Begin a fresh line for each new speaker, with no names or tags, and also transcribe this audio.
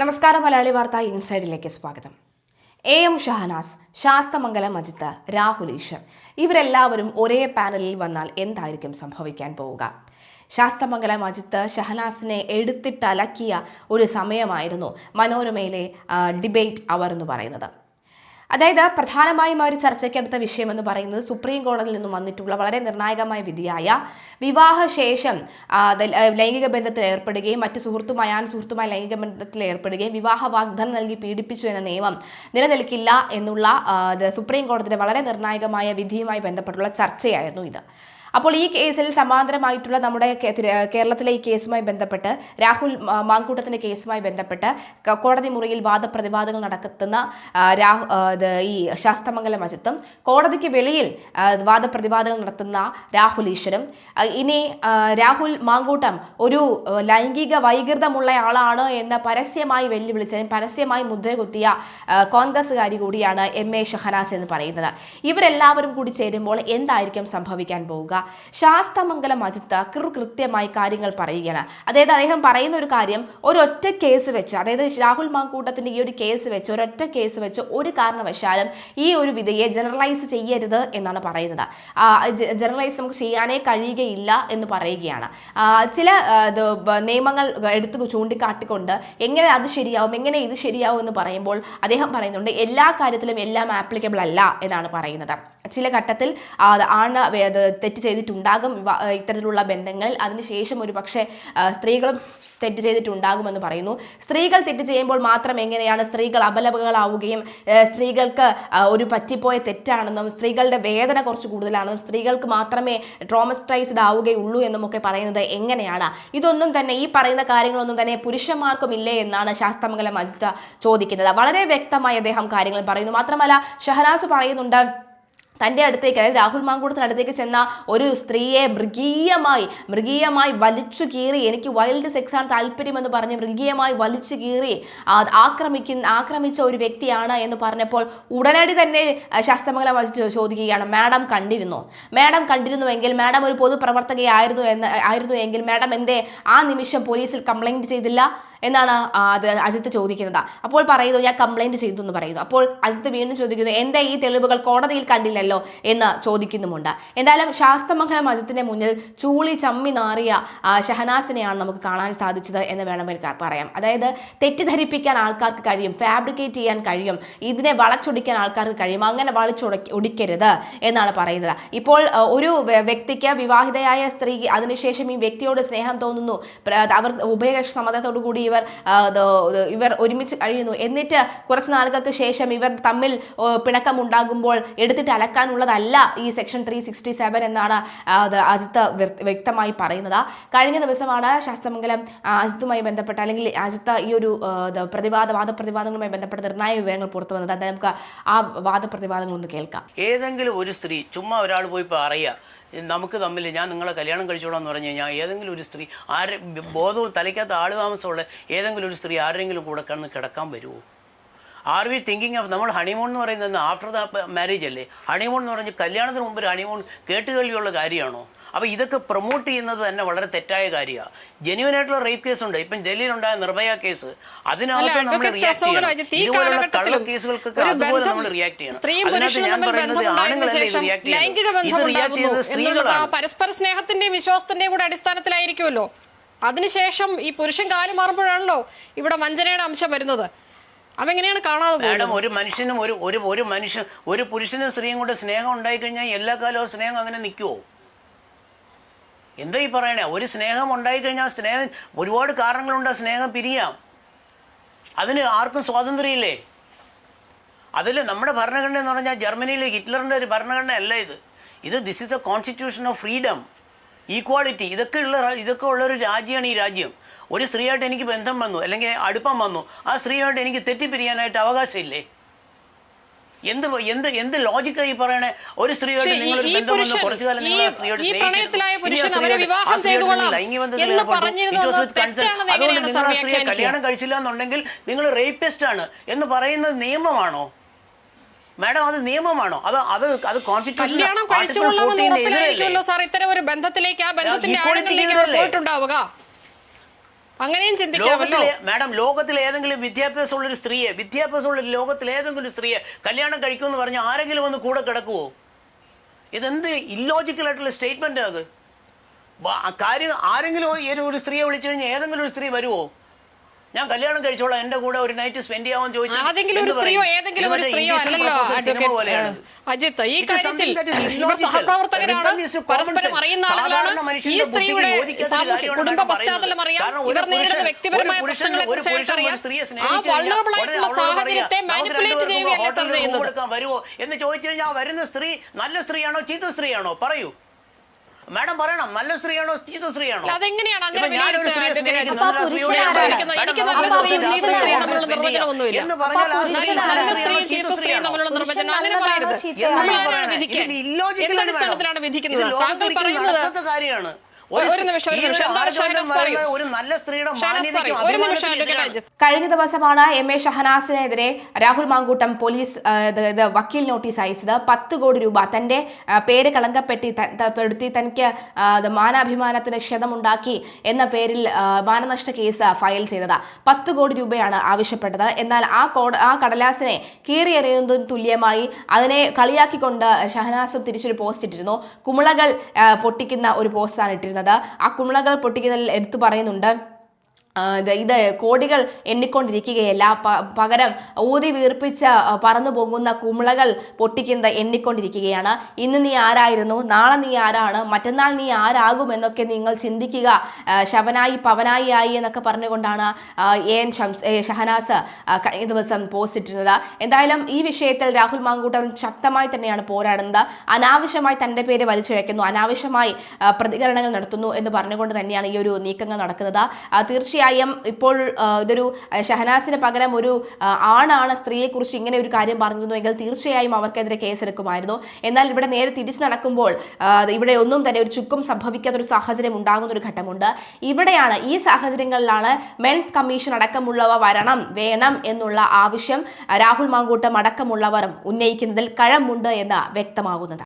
നമസ്കാരം മലയാളി വാർത്ത ഇൻസൈഡിലേക്ക് സ്വാഗതം. എ എം ഷഹനാസ് ശാസ്തമംഗലം അജിത്ത് രാഹുൽ ഈശ്വർ ഇവരെല്ലാവരും ഒരേ പാനലിൽ വന്നാൽ എന്തായിരിക്കും സംഭവിക്കാൻ പോവുക? ശാസ്തമംഗലം അജിത്ത് ഷഹനാസിനെ എടുത്തിട്ടലക്കിയ ഒരു സമയമായിരുന്നു മനോരമയിലെ ഡിബേറ്റ് അവർ എന്ന് പറയുന്നത്. അതായത് പ്രധാനമായും അവർ ചർച്ചയ്ക്കെടുത്ത വിഷയമെന്ന് പറയുന്നത് സുപ്രീം കോടതിയിൽ നിന്നും വന്നിട്ടുള്ള വളരെ നിർണായകമായ വിധിയായ വിവാഹശേഷം ലൈംഗിക ബന്ധത്തിൽ ഏർപ്പെടുകയും മറ്റു സുഹൃത്തുമായി ആൺ സുഹൃത്തുമായി ലൈംഗിക ബന്ധത്തിൽ ഏർപ്പെടുകയും വിവാഹ വാഗ്ദാനം നൽകി പീഡിപ്പിച്ചു എന്ന നിയമം നിലനിൽക്കില്ല എന്നുള്ള സുപ്രീം കോടതിയുടെ വളരെ നിർണായകമായ വിധിയുമായി ബന്ധപ്പെട്ടുള്ള ചർച്ചയായിരുന്നു ഇത്. അപ്പോൾ ഈ കേസിൽ സമാന്തരമായിട്ടുള്ള നമ്മുടെ കേരളത്തിലെ ഈ കേസുമായി ബന്ധപ്പെട്ട് രാഹുൽ മാങ്കൂട്ടത്തിന്റെ കേസുമായി ബന്ധപ്പെട്ട് കോടതി മുറിയിൽ വാദപ്രതിവാദങ്ങൾ നടക്കുന്ന രാഹു ഈ ശാസ്തമംഗലം അജിത്തും കോടതിക്ക് വെളിയിൽ വാദപ്രതിവാദങ്ങൾ നടത്തുന്ന രാഹുൽ ഈശ്വരും ഇനി രാഹുൽ മാങ്കൂട്ടം ഒരു ലൈംഗിക വൈകൃതമുള്ള ആളാണ് എന്ന് പരസ്യമായി വെല്ലുവിളിച്ചതിന് പരസ്യമായി മുദ്ര കുത്തിയ കോൺഗ്രസ്സുകാരി കൂടിയാണ് എം എ ഷഹനാസ് എന്ന് പറയുന്നത്. ഇവരെല്ലാവരും കൂടി ചേരുമ്പോൾ എന്തായിരിക്കും സംഭവിക്കാൻ പോവുക? ശാസ്തമംഗലം അജിത്ത് കൃത്യമായി കാര്യങ്ങൾ പറയുകയാണ്. അതായത് അദ്ദേഹം പറയുന്ന ഒരു കാര്യം ഒരൊറ്റ കേസ് വെച്ച് അതായത് രാഹുൽ മാങ്കൂട്ടത്തിന്റെ ഈ ഒരു കേസ് വെച്ച് ഒരൊറ്റ കേസ് വെച്ച് ഒരു കാരണവശാലും ഈ ഒരു വിധയെ ജനറലൈസ് ചെയ്യരുത് എന്നാണ് പറയുന്നത്. ജനറലൈസ് നമുക്ക് ചെയ്യാനേ കഴിയുകയില്ല എന്ന് പറയുകയാണ്. ചില നിയമങ്ങൾ എടുത്തു ചൂണ്ടിക്കാട്ടിക്കൊണ്ട് എങ്ങനെ അത് ശരിയാവും എങ്ങനെ ഇത് ശരിയാവും എന്ന് പറയുമ്പോൾ അദ്ദേഹം പറയുന്നുണ്ട് എല്ലാ കാര്യത്തിലും എല്ലാം ആപ്ലിക്കബിൾ അല്ല എന്നാണ് പറയുന്നത്. ചില ഘട്ടത്തിൽ ആണ് തെറ്റ് ചെയ്തിട്ടുണ്ടാകും ഇത്തരത്തിലുള്ള ബന്ധങ്ങളിൽ അതിനുശേഷം ഒരു പക്ഷേ സ്ത്രീകളും തെറ്റ് ചെയ്തിട്ടുണ്ടാകുമെന്ന് പറയുന്നു. സ്ത്രീകൾ തെറ്റ് ചെയ്യുമ്പോൾ മാത്രം എങ്ങനെയാണ് സ്ത്രീകൾ അപലപകളാവുകയും സ്ത്രീകൾക്ക് ഒരു പറ്റിപ്പോയ തെറ്റാണെന്നും സ്ത്രീകളുടെ വേദന കുറച്ച് കൂടുതലാണെന്നും സ്ത്രീകൾക്ക് മാത്രമേ ട്രോമസ്റ്റൈസ്ഡ് ആവുകയുള്ളൂ എന്നും ഒക്കെ പറയുന്നത് എങ്ങനെയാണ്? ഇതൊന്നും തന്നെ ഈ പറയുന്ന കാര്യങ്ങളൊന്നും തന്നെ പുരുഷന്മാർക്കും ഇല്ലേ എന്നാണ് ശാസ്തമംഗലം അജിത്ത ചോദിക്കുന്നത്. വളരെ വ്യക്തമായി അദ്ദേഹം കാര്യങ്ങൾ പറയുന്നു. മാത്രമല്ല ഷഹനാസ് പറയുന്നുണ്ട് തന്റെ അടുത്തേക്ക് അതായത് രാഹുൽ മാങ്കൂടത്തിന് അടുത്തേക്ക് ചെന്ന ഒരു സ്ത്രീയെ മൃഗീയമായി മൃഗീയമായി വലിച്ചു കീറി എനിക്ക് വൈൽഡ് സെക്സ് ആണ് താല്പര്യമെന്ന് പറഞ്ഞ് മൃഗീയമായി വലിച്ചു കീറി ആക്രമിക്കുന്ന ആക്രമിച്ച ഒരു വ്യക്തിയാണ് എന്ന് പറഞ്ഞപ്പോൾ ഉടനടി തന്നെ ശാസ്ത്രമംഗലം വച്ച് ചോദിക്കുകയാണ് മാഡം കണ്ടിരുന്നു? മാഡം കണ്ടിരുന്നുവെങ്കിൽ മാഡം ഒരു പൊതുപ്രവർത്തകയായിരുന്നു എന്ന് ആയിരുന്നു എങ്കിൽ മാഡം എന്തേ ആ നിമിഷം പോലീസിൽ കംപ്ലൈന്റ് ചെയ്തില്ല? എന്നാണ് അത് അജിത്ത് ചോദിക്കുന്നത്. അപ്പോൾ പറയുന്നു ഞാൻ കംപ്ലൈന്റ് ചെയ്തു എന്ന് പറയുന്നു. അപ്പോൾ അജിത്ത് വീണ്ടും ചോദിക്കുന്നു എന്താ ഈ തെളിവുകൾ കോടതിയിൽ കണ്ടില്ലല്ലോ? എന്ന് ചോദിക്കുന്നുമുണ്ട്. എന്തായാലും ശാസ്ത്രമംഗലം അജിത്തിന്റെ മുന്നിൽ ചൂളി ചമ്മി നാറിയ ഷഹനാസിനെയാണ് നമുക്ക് കാണാൻ സാധിച്ചത് എന്ന് വേണമെങ്കിൽ പറയാം. അതായത് തെറ്റിദ്ധരിപ്പിക്കാൻ ആൾക്കാർക്ക് കഴിയും ഫാബ്രിക്കേറ്റ് ചെയ്യാൻ കഴിയും ഇതിനെ വളച്ചൊടിക്കാൻ ആൾക്കാർക്ക് കഴിയും അങ്ങനെ വളച്ചൊടി ഒടിക്കരുത് എന്നാണ് പറയുന്നത്. ഇപ്പോൾ ഒരു വ്യക്തിക്ക് വിവാഹിതയായ സ്ത്രീ അതിനുശേഷം ഈ വ്യക്തിയോട് സ്നേഹം തോന്നുന്നു. അവർ ഉഭയകക്ഷി സമ്മതത്തോടു കൂടി ഇവർ ഇവർ ഒരുമിച്ച് കഴിയുന്നു. എന്നിട്ട് കുറച്ച് നാളുകൾക്ക് ശേഷം ഇവർ തമ്മിൽ പിണക്കമുണ്ടാകുമ്പോൾ എടുത്തിട്ട് അലക്കാനുള്ളതല്ല ഈ സെക്ഷൻ ത്രീ സിക്സ്റ്റി സെവൻ എന്നാണ് അജിത്ത് വ്യക്തമായി പറയുന്നത്. കഴിഞ്ഞ ദിവസമാണ് ശാസ്ത്രമംഗലം ആ, അജിത്തുമായി ബന്ധപ്പെട്ട അല്ലെങ്കിൽ അജിത്ത് ഈ ഒരു പ്രതിവാദ വാദപ്രതിവാദങ്ങളുമായി ബന്ധപ്പെട്ട നിർണായക വിവരങ്ങൾ പുറത്തു വന്നത്. നമുക്ക് ആ വാദപ്രതിവാദങ്ങൾ ഒന്ന് കേൾക്കാം.
ഏതെങ്കിലും ഒരു സ്ത്രീ ചുമ്മാ ഒരാൾ പോയി പറയുക നമുക്ക് തമ്മിൽ ഞാൻ നിങ്ങളെ കല്യാണം കഴിച്ചോളാം എന്ന് പറഞ്ഞു കഴിഞ്ഞാൽ ഏതെങ്കിലും ഒരു സ്ത്രീ ആരെ ബോധവും തലയ്ക്കകത്ത് ആൾ താമസമുള്ള ഏതെങ്കിലും ഒരു സ്ത്രീ ആരെങ്കിലും കൂടെ കിടക്കാൻ വരുമോ? ആർ വി തിങ്കിങ് ഓഫ് നമ്മൾ ഹണിമൂൺ എന്ന് പറയുന്നത് ആഫ്റ്റർ ദ മാരേജ് അല്ലേ? ഹണിമൂൺ എന്ന് പറഞ്ഞ് കല്യാണത്തിന് മുമ്പ് ഹണിമൂൺ കേട്ടുകേൾവിയുള്ള കാര്യമാണോ? അപ്പോൾ ഇതൊക്കെ പ്രൊമോട്ട് ചെയ്യുന്നത് തന്നെ വളരെ തെറ്റായ കാര്യമാണ് ജെന്യൂൻ ആയിട്ടുള്ള റേപ്പ് കേസ് ഉണ്ട്. ഇപ്പം ഡൽഹിയിലുണ്ടായ നിർഭയ കേസ് അതിനകത്ത് നമ്മൾ റിയാക്ട് ചെയ്യണം. ഇതുപോലുള്ള കള്ള കേസുകൾക്കൊക്കെ അതുപോലെ നമ്മൾ റിയാക്ട് ചെയ്യണം. അതിനകത്ത് ഞാൻ പറയുന്നത് ആണുങ്ങളല്ലേ ഇത് റിയാക്ട് ചെയ്യുന്നത്? ഇത് റിയാക്ട് ചെയ്യുന്നത് സ്ത്രീകളാണ്.
പരസ്പര സ്നേഹത്തിന്റെയും വിശ്വാസത്തിന്റെയും കൂടെ അടിസ്ഥാനത്തിലായിരിക്കുമല്ലോ. അതിനുശേഷം ഈ പുരുഷൻ കാലം മാറുമ്പോഴാണല്ലോ ഇവിടെ വഞ്ചനയുടെ അംശം വരുന്നത്. അതെങ്ങനെയാണ് കാണാതെ
മാഡം ഒരു മനുഷ്യനും ഒരു ഒരു ഒരു മനുഷ്യൻ ഒരു പുരുഷനും സ്ത്രീയും കൂടെ സ്നേഹം ഉണ്ടായിക്കഴിഞ്ഞാൽ എല്ലാ കാലവും സ്നേഹം അങ്ങനെ നിൽക്കുമോ എന്താ ഈ പറയണേ? ഒരു സ്നേഹം ഉണ്ടായിക്കഴിഞ്ഞാൽ സ്നേഹം ഒരുപാട് കാരണങ്ങളുണ്ട് ആ സ്നേഹം പിരിയാം. അതിന് ആർക്കും സ്വാതന്ത്ര്യമില്ലേ? അതിൽ നമ്മുടെ ഭരണഘടന എന്ന് പറഞ്ഞാൽ ജർമ്മനിയിലെ ഹിറ്റ്ലറിന്റെ ഒരു ഭരണഘടന അല്ല ഇത്. ഇത് this is a constitution of freedom equality ഇതൊക്കെ ഉള്ള ഇതൊക്കെ ഉള്ളൊരു രാജ്യമാണ് ഈ രാജ്യം. ഒരു സ്ത്രീയായിട്ട് എനിക്ക് ബന്ധം വന്നു അല്ലെങ്കിൽ അടുപ്പം വന്നു ആ സ്ത്രീയായിട്ട് എനിക്ക് തെറ്റിപ്പിരിയാനായിട്ട് അവകാശമില്ലേ? എന്ത് എന്ത് എന്ത് ലോജിക്കായി പറയണേ? ഒരു സ്ത്രീയായിട്ട് നിങ്ങൾ ഒരു ബന്ധം വന്നു കുറച്ചു കാലം നിങ്ങൾ ആ സ്ത്രീയോട് അതുകൊണ്ട് നിങ്ങൾ ആ സ്ത്രീയെ കല്യാണം കഴിച്ചില്ല എന്നുണ്ടെങ്കിൽ നിങ്ങൾ റേപ്പിസ്റ്റ് ആണ് എന്ന് പറയുന്നത് നിയമമാണോ? മാഡം അത് നിയമമാണോ? അത് അത് അത് കോൺസ്റ്റിറ്റ്യൂഷൻ
ഇത്തരം ഒരു ബന്ധത്തിലേക്ക് ആ ബന്ധത്തിന്റെ? പോയിട്ടുണ്ടാവുക അങ്ങനെയും ചിന്തിക്കാമല്ലോ
മാഡം ലോകത്തിൽ ഏതെങ്കിലും വിദ്യാഭ്യാസമുള്ള ഒരു സ്ത്രീയെ വിദ്യാഭ്യാസമുള്ള ലോകത്തിൽ ഏതെങ്കിലും ഒരു സ്ത്രീയെ കല്യാണം കഴിക്കുമെന്ന് പറഞ്ഞാൽ ആരെങ്കിലും ഒന്ന് കൂടെ കിടക്കുവോ? ഇതെന്ത് ഇല്ലോജിക്കൽ ആയിട്ടുള്ള സ്റ്റേറ്റ്മെന്റ് അത്? കാര്യം ആരെങ്കിലും ഒരു സ്ത്രീയെ വിളിച്ചു കഴിഞ്ഞാൽ ഏതെങ്കിലും ഒരു സ്ത്രീ വരുമോ ഞാൻ കല്യാണം കഴിച്ചോളാം എന്റെ കൂടെ ഒരു നൈറ്റ് സ്പെൻഡ് ചെയ്യാമെന്ന് ചോദിച്ചു.
അജിത്ത് ഈ കാര്യത്തിൽ. സഹപ്രവർത്തകരാണ് പരസ്പരം അറിയുന്ന ആളുകളാണ് ഈ സ്ത്രീയുടെ കുടുംബ പശ്ചാത്തലം അറിയാം. ഇവർ നേരിടുന്ന വ്യക്തിപരമായ പ്രശ്നങ്ങളെ ആ
സ്നേഹിച്ചു കഴിഞ്ഞാൽ
വൾണറബിൾ
ഉടനെ
ആയിട്ടുള്ള സാഹചര്യത്തെ മാനിപ്പുലേറ്റ്
രണ്ടുപേർക്കും
സർ ചെയ്യുന്നത്?
കൊടുക്കാൻ വരുമോ എന്ന് ചോദിച്ചു കഴിഞ്ഞാൽ വരുന്ന സ്ത്രീ നല്ല സ്ത്രീയാണോ? ചീത്ത സ്ത്രീയാണോ? പറയൂ. മാഡം പറയണം നല്ല സ്ത്രീയാണോ ചീത്ത സ്ത്രീയാണോ. എന്ന് പറഞ്ഞാൽ
വിധിക്കുന്നത്?
കാര്യമാണ്.
ഒരു
നല്ല സ്ത്രീയുടെ
കഴിഞ്ഞ ദിവസമാണ് എം എ ഷഹനാസിനെതിരെ രാഹുൽ മാങ്കൂട്ടം പോലീസ് ഇത് വക്കീൽ നോട്ടീസ് അയച്ചത്. പത്ത് കോടി രൂപ തന്റെ പേര് കളങ്കപ്പെട്ടി പെടുത്തി തനിക്ക് മാനാഭിമാനത്തിന് ക്ഷതമുണ്ടാക്കി എന്ന പേരിൽ മാനനഷ്ട കേസ് ഫയൽ ചെയ്തത്. പത്ത് കോടി രൂപയാണ് ആവശ്യപ്പെട്ടത്. എന്നാൽ ആ കോട ആ കടലാസിനെ കീറിയെറിയുന്നതിന് തുല്യമായി അതിനെ കളിയാക്കിക്കൊണ്ട് ഷഹനാസ് തിരിച്ചൊരു പോസ്റ്റ് ഇട്ടിരുന്നു കുമിളകൾ പൊട്ടിക്കുന്ന ഒരു പോസ്റ്റാണ് ഇട്ടിരുന്നത്. ആ കുമിളകൾ പൊട്ടിക്കുന്നതിൽ എടുത്തു പറയുന്നുണ്ട്. ഇത് കോടികൾ എണ്ണിക്കൊണ്ടിരിക്കുകയല്ല. പകരം ഊതി വീർപ്പിച്ച് പറന്നു പോകുന്ന കുമിളകൾ പൊട്ടിക്കുന്നത് എണ്ണിക്കൊണ്ടിരിക്കുകയാണ്. ഇന്ന് നീ ആരായിരുന്നു? നാളെ നീ ആരാണ്? മറ്റന്നാൾ നീ ആരാകും എന്നൊക്കെ നിങ്ങൾ ചിന്തിക്കുക. ശവനായി പവനായി ആയി എന്നൊക്കെ പറഞ്ഞുകൊണ്ടാണ് A N Shams A Shahanas കഴിഞ്ഞ ദിവസം പോസ്റ്റ് ഇട്ടിരുന്നത്. എന്തായാലും ഈ വിഷയത്തിൽ രാഹുൽ മാങ്കൂട്ടൻ ശക്തമായി തന്നെയാണ് പോരാടുന്നത്. അനാവശ്യമായി തന്റെ പേര് വലിച്ചുഴയ്ക്കുന്നു അനാവശ്യമായി പ്രതികരണങ്ങൾ നടത്തുന്നു എന്ന് പറഞ്ഞുകൊണ്ട് തന്നെയാണ് ഈ ഒരു നീക്കങ്ങൾ നടക്കുന്നത്. ആ, തീർച്ചയായും ഇപ്പോൾ ഇതൊരു ഷഹനാസിന് പകരം ഒരു ആണാണ് സ്ത്രീയെക്കുറിച്ച് ഇങ്ങനെ ഒരു കാര്യം പറഞ്ഞിരുന്നുവെങ്കിൽ തീർച്ചയായും അവർക്കെതിരെ കേസെടുക്കുമായിരുന്നു. എന്നാൽ ഇവിടെ നേരെ തിരിച്ചു നടക്കുമ്പോൾ ഇവിടെ ഒന്നും തന്നെ ഒരു ചുക്കും സംഭവിക്കാത്ത ഒരു സാഹചര്യം ഉണ്ടാകുന്ന ഒരു ഘട്ടമുണ്ട്. ഇവിടെയാണ് ഈ സാഹചര്യങ്ങളിലാണ് മെൻസ് കമ്മീഷൻ അടക്കമുള്ളവ വരണം വേണം എന്നുള്ള ആവശ്യം രാഹുൽ മാങ്കൂട്ടം അടക്കമുള്ളവർ ഉന്നയിക്കുന്നതിൽ കഴമ്പുണ്ട് എന്ന് വ്യക്തമാകുന്നത്.